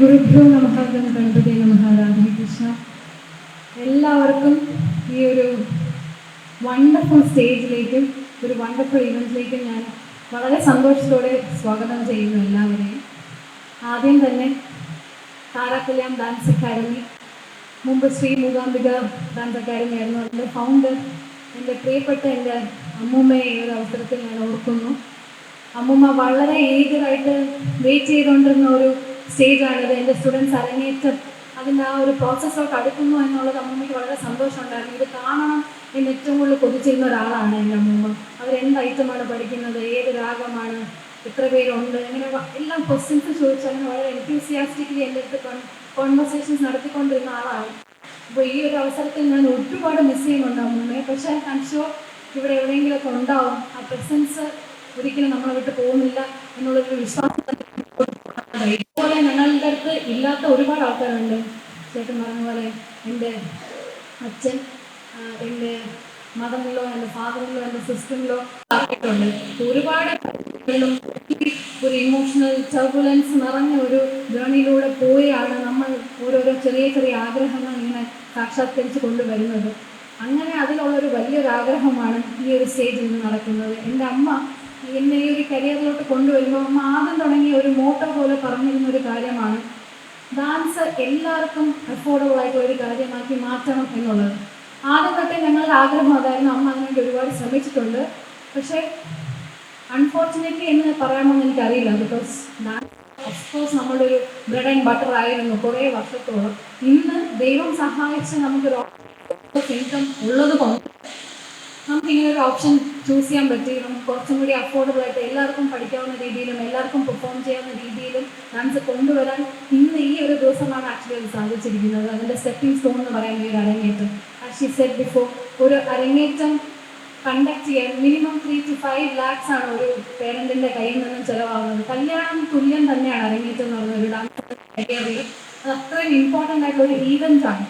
ഗുരുഭ്യോ നമഹ ഗണപതി നമഹ രാധാകൃഷ്ണ എല്ലാവർക്കും ഈ ഒരു വണ്ടർഫുൾ സ്റ്റേജിലേക്കും ഒരു വണ്ടർഫുൾ ഇവന്റിലേക്കും ഞാൻ വളരെ സന്തോഷത്തോടെ സ്വാഗതം ചെയ്യുന്നു എല്ലാവരെയും. ആദ്യം തന്നെ താരാകല്യാൺ ഡാൻസ് അക്കാദമി മുമ്പ് ശ്രീ മൂകാംബിക ഡാൻസ് അക്കാദമി ആയിരുന്നു അതിന്റെ ഫൗണ്ടർ എന്റെ പ്രിയപ്പെട്ട എന്റെ അമ്മൂമ്മയെ ഈ ഒരു അവസരത്തിൽ ഞാൻ ഓർക്കുന്നു. അമ്മൂമ്മ വളരെ ഏജറായിട്ട് വെയിറ്റ് ചെയ്തുകൊണ്ടിരുന്ന ഒരു സ്റ്റേജാണിത് എന്റെ സ്റ്റുഡൻസ് അരങ്ങേറ്റം അതിന്റെ ആ ഒരു പ്രോസസ്സോട്ട് അടുക്കുന്നു എന്നുള്ളത് അമ്മൂമ്മയ്ക്ക് വളരെ സന്തോഷമുണ്ടായിരുന്നു. ഇത് കാണണം എന്ന് ഏറ്റവും കൂടുതൽ കൊതിച്ചിരുന്ന ഒരാളാണ് എന്റെ അമ്മൂമ്മ. അവരെന്ത് ഐറ്റമാണ് പഠിക്കുന്നത് ഏത് രാഗമാണ് എത്ര പേരുണ്ട് അങ്ങനെ എല്ലാം ക്വസ്റ്റ്യൻസ് ചോദിച്ചാൽ അങ്ങനെ വളരെ എൻത്യൂസിയാസ്റ്റിക്കലി എന്റെ അടുത്ത് കോൺവെർസേഷൻസ് നടത്തിക്കൊണ്ടിരുന്ന ആളാണ്. അപ്പോൾ ഈ ഒരു അവസരത്തിൽ ഞാൻ ഒരുപാട് മിസ് ചെയ്യുന്നുണ്ട് അമ്മൂമ്മയെ. പക്ഷേ ഐ ഷുവർ ഇവിടെ എവിടെയെങ്കിലുമൊക്കെ ഉണ്ടാവും. ആ പ്രസൻസ് ഒരിക്കലും നമ്മളെ വിട്ട് പോകുന്നില്ല എന്നുള്ളൊരു വിശ്വാസം. ഇതുപോലെ ഞങ്ങളുടെ അടുത്ത് ഇല്ലാത്ത ഒരുപാട് ആൾക്കാരുണ്ട്. ചേട്ടൻ പറഞ്ഞ പോലെ എന്റെ അച്ഛൻ എന്റെ മദറിലോ എന്റെ ഫാദറിലോ എന്റെ സിസ്റ്ററിലോ ആക്കിയിട്ടുണ്ട് ഒരുപാട് ഒരു ഇമോഷണൽ ടർബുലൻസ് നിറഞ്ഞ ഒരു ജേണിയിലൂടെ പോയാണ് നമ്മൾ ഓരോരോ ചെറിയ ചെറിയ ആഗ്രഹങ്ങൾ ഇങ്ങനെ സാക്ഷാത്കരിച്ച് കൊണ്ടുവരുന്നത്. അങ്ങനെ അതിനുള്ളൊരു വലിയൊരു ആഗ്രഹമാണ് ഈ ഒരു സ്റ്റേജിൽ നിന്ന് നടക്കുന്നത്. എന്റെ അമ്മ എന്നെ ഈ ഒരു കരിയറിലോട്ട് കൊണ്ടുവരുമ്പോൾ അമ്മ ആദ്യം തുടങ്ങിയ ഒരു മോട്ടോ പോലെ പറഞ്ഞിരുന്ന ഒരു കാര്യമാണ്. ഡാൻസ് എല്ലാവർക്കും അഫോർഡബിൾ ആയിട്ടുള്ള ഒരു കാര്യമാക്കി മാറ്റണം എന്നുള്ളത്. ആദ്യം തൊട്ടേ ഞങ്ങളുടെ ആഗ്രഹം അതായിരുന്നു അമ്മ അതിനുവേണ്ടി ഒരുപാട് ശ്രമിച്ചിട്ടുണ്ട്. പക്ഷേ അൺഫോർച്ചുനേറ്റ്ലി എന്ന് പറയാമെന്ന് എനിക്കറിയില്ല. ബിക്കോസ് ഡാൻസ് ഓഫ്കോഴ്സ് നമ്മുടെ ഒരു ബ്രെഡ് ആൻഡ് ബട്ടർ ആയിരുന്നു കുറേ വർഷത്തോളം. ഇന്ന് ദൈവം സഹായിച്ച് നമുക്കൊരു ഇൻകം ഉള്ളത് കൊണ്ട് നമുക്ക് ഇങ്ങനെ ഒരു ഓപ്ഷൻ ചൂസ് ചെയ്യാൻ പറ്റി നമുക്ക് കുറച്ചും കൂടി അഫോർഡബിൾ ആയിട്ട് എല്ലാവർക്കും പഠിക്കാവുന്ന രീതിയിലും എല്ലാവർക്കും പെർഫോം ചെയ്യാവുന്ന രീതിയിലും ഡാൻസ് കൊണ്ടുവരാൻ ഇന്ന് ഈ ഒരു ദിവസമാണ് ആക്ച്വലി അത് സാധിച്ചിരിക്കുന്നത്. അതിന്റെ സ്റ്റെപ്പിംഗ് സ്റ്റോൺ എന്ന് പറയുന്ന ഈ ഒരു അരങ്ങേറ്റം. ഷി സെറ്റ് ബിഫോർ ഒരു അരങ്ങേറ്റം കണ്ടക്ട് ചെയ്യാൻ minimum three two five lakhs ആണ് ഒരു പേരന്റിന്റെ കയ്യിൽ നിന്നും ചിലവാകുന്നത്. കല്യാണം തുല്യം തന്നെയാണ് അരങ്ങേറ്റം എന്ന് പറയുന്നത് ഒരു ഡാൻസ് അത്രയും ഇമ്പോർട്ടന്റ് ആയിട്ടുള്ള ഒരു ഈവന്റ് ആണ്.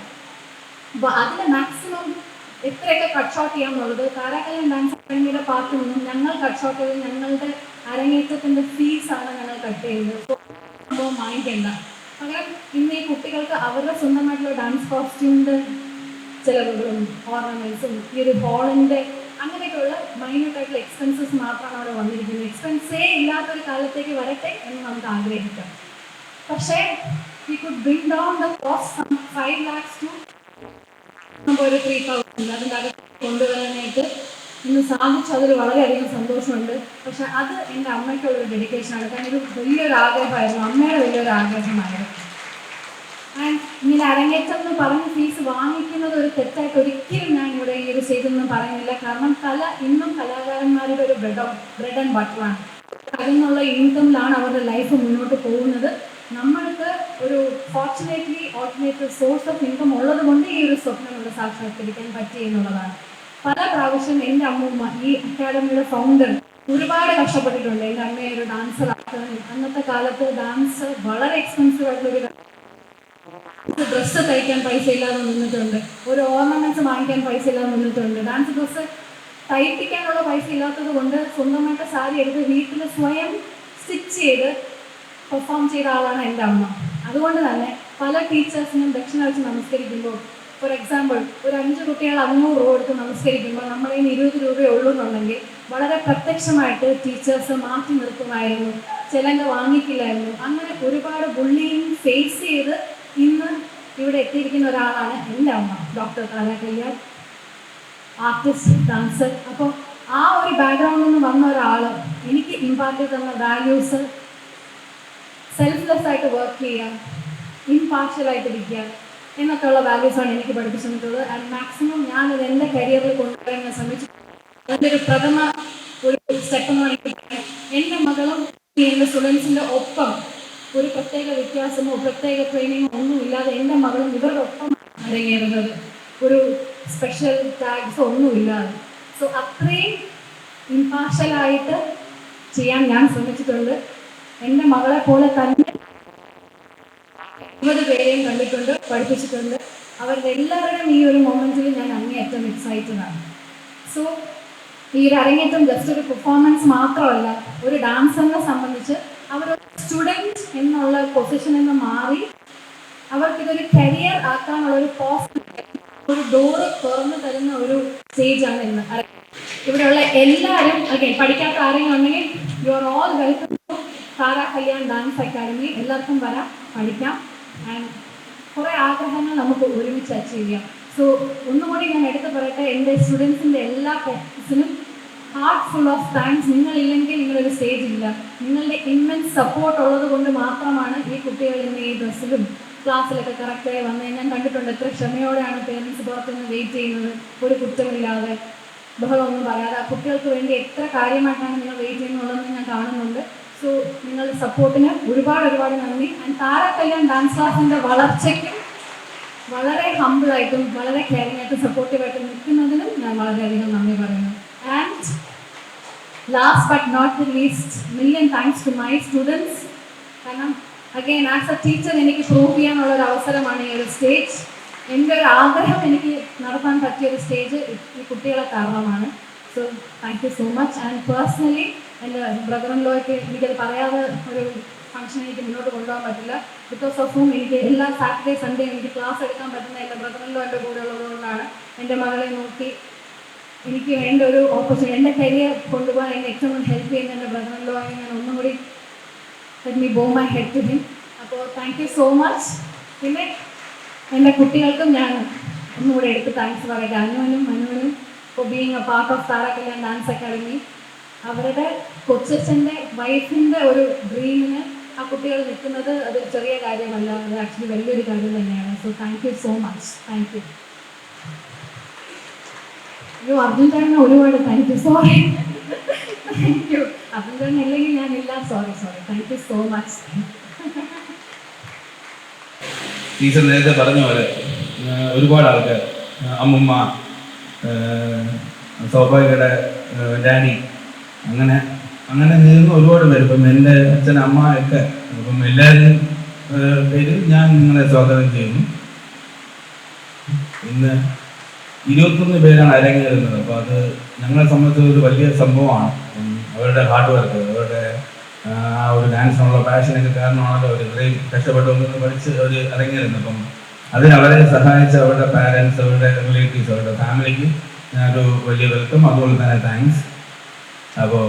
അപ്പോൾ അതിന്റെ മാക്സിമം എത്രയൊക്കെ കട്ട് ഷോട്ട് ചെയ്യാമെന്നുള്ളത് താരാകല്യാൺ ഡാൻസ് അക്കാഡമിയുടെ പാർട്ട് നിന്നും ഞങ്ങൾ കട്ട് ഷോട്ട് ചെയ്ത് ഞങ്ങളുടെ അരങ്ങേറ്റത്തിന്റെ ഫീസ് ആണ് ഞങ്ങൾ കട്ട് ചെയ്യുന്നത്. വാങ്ങിക്കേണ്ട. പകരം ഇന്ന് ഈ കുട്ടികൾക്ക് അവരുടെ സ്വന്തമായിട്ടുള്ള ഡാൻസ് കോസ്റ്റ്യൂമിന്റെ ചിലവുകളും ഓർണമെന്റ്സും ഈ ഒരു ഹോളിന്റെ അങ്ങനെയൊക്കെയുള്ള മൈന്യൂട്ട് ആയിട്ടുള്ള എക്സ്പെൻസസ് മാത്രമാണ് അവിടെ വന്നിരിക്കുന്നത്. എക്സ്പെൻസേ ഇല്ലാത്തൊരു കാലത്തേക്ക് വരട്ടെ എന്ന് നമുക്ക് ആഗ്രഹിക്കാം. പക്ഷേ we could bring down the cost five lakhs to നമുക്ക് ഒരു ത്രീ തൗസൻഡ് അതിന്റെ അകത്ത് കൊണ്ടുവരാനായിട്ട് ഇന്ന് സാധിച്ചു. അതിൽ വളരെയധികം സന്തോഷമുണ്ട്. പക്ഷെ അത് എന്റെ അമ്മയ്ക്കുള്ളൊരു ഡെഡിക്കേഷനാണ് കാരണം ഇത് വലിയൊരു ആഗ്രഹമായിരുന്നു. അമ്മയുടെ വലിയൊരു ആഗ്രഹമായിരുന്നു. ഇങ്ങനെ അരങ്ങേറ്റം എന്ന് പറഞ്ഞ് ഫീസ് വാങ്ങിക്കുന്നത് ഒരു തെറ്റായിട്ട് ഒരിക്കലും ഞാൻ ഇവിടെ ഈ ഒരു ചെയ്തെന്ന് പറയുന്നില്ല. കാരണം കല ഇന്നും കലാകാരന്മാരുടെ ഒരു ബ്രെഡ് ബ്രെഡ് ആൻഡ് ബട്ടറാണ് അതിൽ നിന്നുള്ള ഇൻകമിലാണ് അവരുടെ ലൈഫ് മുന്നോട്ട് പോകുന്നത്. നമ്മൾക്ക് ഒരു fortunately alternative source of income ഉള്ളത് കൊണ്ട് ഈ ഒരു സ്വപ്നം ഇവിടെ സാക്ഷാത്കരിക്കാൻ പറ്റി എന്നുള്ളതാണ്. പല പ്രാവശ്യം എന്റെ അമ്മൂമ്മ ഈ അക്കാഡമിയുടെ ഫൗണ്ടർ ഒരുപാട് കഷ്ടപ്പെട്ടിട്ടുണ്ട്. എന്റെ അമ്മയെ ഒരു ഡാൻസർ ആക്കാൻ അന്നത്തെ കാലത്ത് ഡാൻസ് വളരെ എക്സ്പെൻസീവ് ആയിട്ടുള്ള ഒരു ഡ്രസ്സ് തയ്ക്കാൻ പൈസ ഇല്ലാതെ നിന്നിട്ടുണ്ട്. ഒരു ഓർണമെന്റ്സ് വാങ്ങിക്കാൻ പൈസ ഇല്ലാതെ നിന്നിട്ടുണ്ട്. ഡാൻസ് ഡ്രസ്സ് തയ്പ്പിക്കാനുള്ള പൈസ ഇല്ലാത്തത് കൊണ്ട് സ്വന്തമായിട്ട് സാരി എടുത്ത് വീട്ടിൽ സ്വയം സ്റ്റിച്ച് ചെയ്ത് പെർഫോം ചെയ്ത ആളാണ് എന്റെ അമ്മ. അതുകൊണ്ട് തന്നെ പല ടീച്ചേഴ്സിനും ദക്ഷിണ വെച്ച് നമസ്കരിക്കുമ്പോൾ ഫോർ എക്സാമ്പിൾ ഒരു അഞ്ച് കുട്ടികൾ അഞ്ഞൂറ് രൂപ കൊടുത്ത് നമസ്കരിക്കുമ്പോൾ നമ്മുടെ കയ്യിൽ ഇരുപത് രൂപയേ ഉള്ളൂ എന്നുണ്ടെങ്കിൽ വളരെ പ്രത്യക്ഷമായിട്ട് ടീച്ചേഴ്സ് മാറ്റി നിർത്തുമായിരുന്നു. ചിലങ്ക വാങ്ങിക്കില്ലായിരുന്നു. അങ്ങനെ ഒരുപാട് ബുള്ളിയും ഫേസ് ചെയ്ത് ഇന്ന് ഇവിടെ എത്തിയിരിക്കുന്ന ഒരാളാണ് എന്റെ അമ്മ ഡോക്ടർ താരാകല്യാൺ ആർട്ടിസ്റ്റ് ഡാൻസർ അപ്പോൾ ആ ഒരു ബാക്ക്ഗ്രൗണ്ടിൽ നിന്ന് വന്ന ഒരാൾ എനിക്ക് ഇമ്പാക്റ്റ് തന്ന വാല്യൂസ് സെൽഫ്ലെസ് ആയിട്ട് വർക്ക് ചെയ്യുക ഇംപാർഷ്യൽ ആയിട്ടിരിക്കുക എന്നൊക്കെയുള്ള വാല്യൂസാണ് എനിക്ക് പഠിപ്പിച്ചു തന്നിട്ടുള്ളത് ആൻഡ് മാക്സിമം ഞാൻ ഇത് എന്റെ കരിയറിൽ കൊണ്ടുവരാൻ ഞാൻ ശ്രമിച്ചു അതിന്റെ ഒരു പ്രഥമ ഒരു സ്റ്റെപ്പ് എന്ന് പറയുന്നത് പറയാം. എന്റെ മകളും എന്റെ സ്റ്റുഡൻസിന്റെ ഒപ്പം ഒരു പ്രത്യേക വ്യത്യാസമോ പ്രത്യേക ട്രെയിനിങ്ങോ ഒന്നും ഇല്ലാതെ എന്റെ മകളും ഇവരുടെ ഒപ്പം അരങ്ങേറുന്നത് ഒരു സ്പെഷ്യൽ ടാഗ്സോ ഒന്നുമില്ലാതെ സോ അത്രയും ഇമ്പാർഷ്യലായിട്ട് ചെയ്യാൻ ഞാൻ ശ്രമിച്ചിട്ടുണ്ട്. എന്റെ മകളെ പോലെ തന്നെ ഇരുപത് പേരെയും കണ്ടിട്ടുണ്ട് പഠിപ്പിച്ചിട്ടുണ്ട്. അവരുടെ എല്ലാവരുടെയും ഈ ഒരു മൊമെന്റിൽ ഞാൻ അങ്ങേയറ്റം എക്സൈറ്റഡ് ആണ്. സോ ഈ ഒരു അരങ്ങേറ്റം ജസ്റ്റ് ഒരു പെർഫോമൻസ് മാത്രമല്ല ഒരു ഡാൻസറിനെ സംബന്ധിച്ച് അവർ സ്റ്റുഡന്റ് എന്നുള്ള പൊസിഷനിൽ നിന്ന് മാറി അവർക്കിതൊരു കരിയർ ആക്കാനുള്ള ഒരു പോസിറ്റീവ് ഒരു ഡോറ് തുറന്നു തരുന്ന ഒരു സ്റ്റേജാണ് ഇന്ന്. ഇവിടെയുള്ള എല്ലാവരും ഓക്കെ പഠിക്കാത്ത ആരെങ്കിലും ഉണ്ടെങ്കിൽ you are all welcome Tara Kalyan dance academy എല്ലാവർക്കും വരാം പഠിക്കാം. ആൻഡ് കുറേ ആഗ്രഹങ്ങൾ നമുക്ക് ഒരുമിച്ച് അച്ചീവ് ചെയ്യാം. സോ ഒന്നുകൂടി ഞാൻ എടുത്തു പറയട്ടെ എന്റെ സ്റ്റുഡൻസിന്റെ എല്ലാ പ്രാക്ടീസിനും ഹാർട്ട് ഫുൾ ഓഫ് താങ്ക്സ് നിങ്ങളില്ലെങ്കിൽ നിങ്ങളൊരു സ്റ്റേജ് ഇല്ല. നിങ്ങളുടെ ഇമ്മൻസ് സപ്പോർട്ട് ഉള്ളത് കൊണ്ട് മാത്രമാണ് ഈ കുട്ടികൾ ഇന്ന് ഈ ഡ്രസ്സിലും ക്ലാസ്സിലൊക്കെ കറക്റ്റായി വന്ന്. ഞാൻ കണ്ടിട്ടുണ്ട് എത്ര ക്ഷമയോടെയാണ് പേരൻസ് പുറത്തുനിന്ന് വെയിറ്റ് ചെയ്യുന്നത്. ഒരു കുറ്റമില്ലാതെ. ബഹളമൊന്നും പറയാതെ. ആ കുട്ടികൾക്ക് വേണ്ടി എത്ര കാര്യമായിട്ടാണ് നിങ്ങൾ വെയിറ്റ് ചെയ്യുന്നുള്ളതെന്ന് ഞാൻ കാണുന്നുണ്ട്. സോ നിങ്ങളുടെ സപ്പോർട്ടിന് ഒരുപാട് ഒരുപാട് നന്ദി. ആൻഡ് താര കല്യാൺ ഡാൻസ് ക്ലാസിന്റെ വളർച്ചയ്ക്കും വളരെ ഹമ്പിളായിട്ടും വളരെ കെയറിംഗ് ആയിട്ടും സപ്പോർട്ടീവായിട്ടും നിൽക്കുന്നതിനും ഞാൻ വളരെയധികം നന്ദി പറയുന്നു. And last but not least million thanks to my students കാരണം അഗെയിൻ ആസ് എ ടീച്ചർ എനിക്ക് പ്രൂവ് ചെയ്യാനുള്ള ഒരു അവസരമാണ് ഈ ഒരു സ്റ്റേജ് എന്റെ ഒരു ആഗ്രഹം എനിക്ക് നടത്താൻ പറ്റിയ ഒരു സ്റ്റേജ് ഈ കുട്ടികളെ കാരണമാണ്. So thank you so much and personally എന്റെ ബ്രദർ എനിക്കത് പറയാതെ ഒരു ഫംഗ്ഷൻ എനിക്ക് മുന്നോട്ട് കൊണ്ടുപോകാൻ പറ്റില്ല. ബിക്കോസ് ഓഫ് ഹൂം എനിക്ക് എല്ലാ സാറ്റർഡേ സൺഡേ എനിക്ക് ക്ലാസ് എടുക്കാൻ പറ്റുന്ന എന്റെ ബ്രദർ ഇൻ ലോ എന്റെ കൂടെ ഉള്ളതുകൊണ്ടാണ് എന്റെ മകളെ നോക്കി എനിക്ക് വേണ്ട ഒരു ഓപ്പർച്യൂണിറ്റി എന്റെ കരിയർ കൊണ്ടുപോകാൻ എന്നെ ഏറ്റവും ഹെൽപ്പ് ചെയ്യുന്ന എന്റെ ബ്രദർ ഇൻ ലോയെ ഞാൻ ഒന്നും കൂടി let me bow my head to him അപ്പോൾ താങ്ക് യു സോ മച്ച് പിന്നെ എന്റെ കുട്ടികൾക്കും ഞാൻ ഒന്നുകൂടെ എടുത്ത് താങ്ക്സ് പറയാം. അനുവനും മനുവിനും for being a part of Sara Kalyan dance academy അവരുടെ കൊച്ചച്ഛന്റെ വൈഫിന്റെ ഒരു ഡ്രീമിന് ആ കുട്ടികൾ നിൽക്കുന്നത് അത് ചെറിയ കാര്യമല്ല അത് ആക്ച്വലി വലിയൊരു കാര്യം തന്നെയാണ്. So thank you so much thank you അയ്യോ ചേട്ടന് ഒരുപാട് thank you sorry thank you Arjun ചേട്ടൻ ഇല്ലെങ്കിൽ ഞാനില്ല sorry sorry thank you so much teacher നേരത്തെ പറഞ്ഞ പോലെ ഒരുപാട് ആൾക്കാർ അമ്മുമ്മ ആ, ഡാനി അങ്ങനെ അങ്ങനെ നീങ്ങുന്ന ഒരുപാട് പേര്. ഇപ്പം എന്റെ അച്ഛൻ അമ്മ ഒക്കെ. അപ്പം എല്ലാവരും പേര് ഞാൻ നിങ്ങളെ സ്വാഗതം ചെയ്യുന്നു. ഇന്ന് ഇരുപത്തൊന്ന് പേരാണ് അരങ്ങേറുന്നത്. അപ്പോൾ അത് ഞങ്ങളെ സംബന്ധിച്ച് ഒരു വലിയ സംഭവമാണ്. അവരുടെ ഹാർഡ് വർക്ക് അവരുടെ ആ ഒരു ഡാൻസിനുള്ള പാഷനൊക്കെ കാരണമാണല്ലോ അവർ ഇത്രയും കഷ്ടപ്പെട്ടുകൊണ്ട് പഠിച്ച് അവർ ഇറങ്ങിയിരുന്നത് അപ്പം അതിന് അവരെ സഹായിച്ച അവരുടെ പാരൻസ് അവരുടെ റിലേറ്റീവ്സ് അവരുടെ ഫാമിലിക്ക് ഞാനൊരു വലിയ വെൽക്കം അതുപോലെ തന്നെ താങ്ക്സ് അപ്പോൾ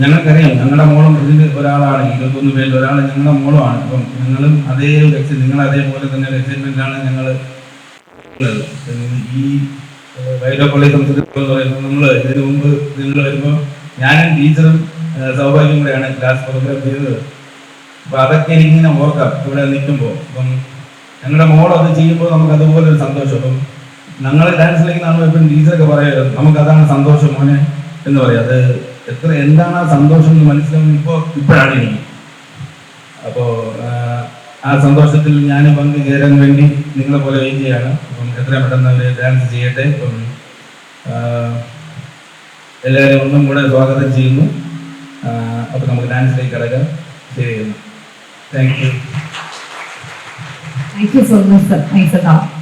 ഞങ്ങൾക്കറിയാം ഞങ്ങളുടെ മോളും ഇതിൽ ഒരാളാണ്. ഇരുപത്തൊന്ന് പേരിൽ ഒരാൾ ഞങ്ങളുടെ മോളുമാണ്. അപ്പം ഞങ്ങളും അതേ ഒരു എക്സൈ നിങ്ങൾ അതേപോലെ തന്നെ ഒരു എക്സൈറ്റ്മെന്റാണ് ഞങ്ങൾ ഈ വൈരോപ്പള്ളി സംസ്കൃതി നമ്മൾ ഇതിനു മുമ്പ് നിങ്ങൾ വരുമ്പോൾ ഞാനും ടീച്ചറും സൗഭാഗ്യം കൂടെയാണ് ക്ലാസ് പ്രോഗ്രാം ചെയ്തത്. അപ്പൊ അതൊക്കെ എനിക്കിങ്ങനെ ഓർക്കാം. ഇവിടെ നിൽക്കുമ്പോൾ അപ്പം ഞങ്ങളുടെ മോൾ അത് ചെയ്യുമ്പോൾ നമുക്ക് അതുപോലെ ഒരു സന്തോഷം. അപ്പം ഞങ്ങൾ ഡാൻസിലേക്ക് നമ്മൾ എപ്പോഴും ടീച്ചറൊക്കെ പറയുന്നത് നമുക്ക് അതാണ് സന്തോഷം മോനെ എന്ന് പറയും. അത് എത്ര എന്താണ് ആ സന്തോഷം എന്ന് മനസ്സിലാവുന്നത് ഇപ്പോൾ ഇപ്പോഴാണ് എനിക്ക്. അപ്പോൾ ആ സന്തോഷത്തിൽ ഞാൻ പങ്കുചേരാൻ വേണ്ടി നിങ്ങളെ പോലെ വെയിറ്റ് ചെയ്യാണ്. അപ്പം എത്രയും പെട്ടെന്ന് അവർ ഡാൻസ് ചെയ്യട്ടെ. അപ്പം എല്ലാവരും ഒന്നും കൂടെ സ്വാഗതം ചെയ്യുന്നു. അപ്പോൾ നമുക്ക് ഡാൻസിലേക്ക് കിടക്കാം. ശരി Thank you. Thank you so much, sir. Thanks a lot.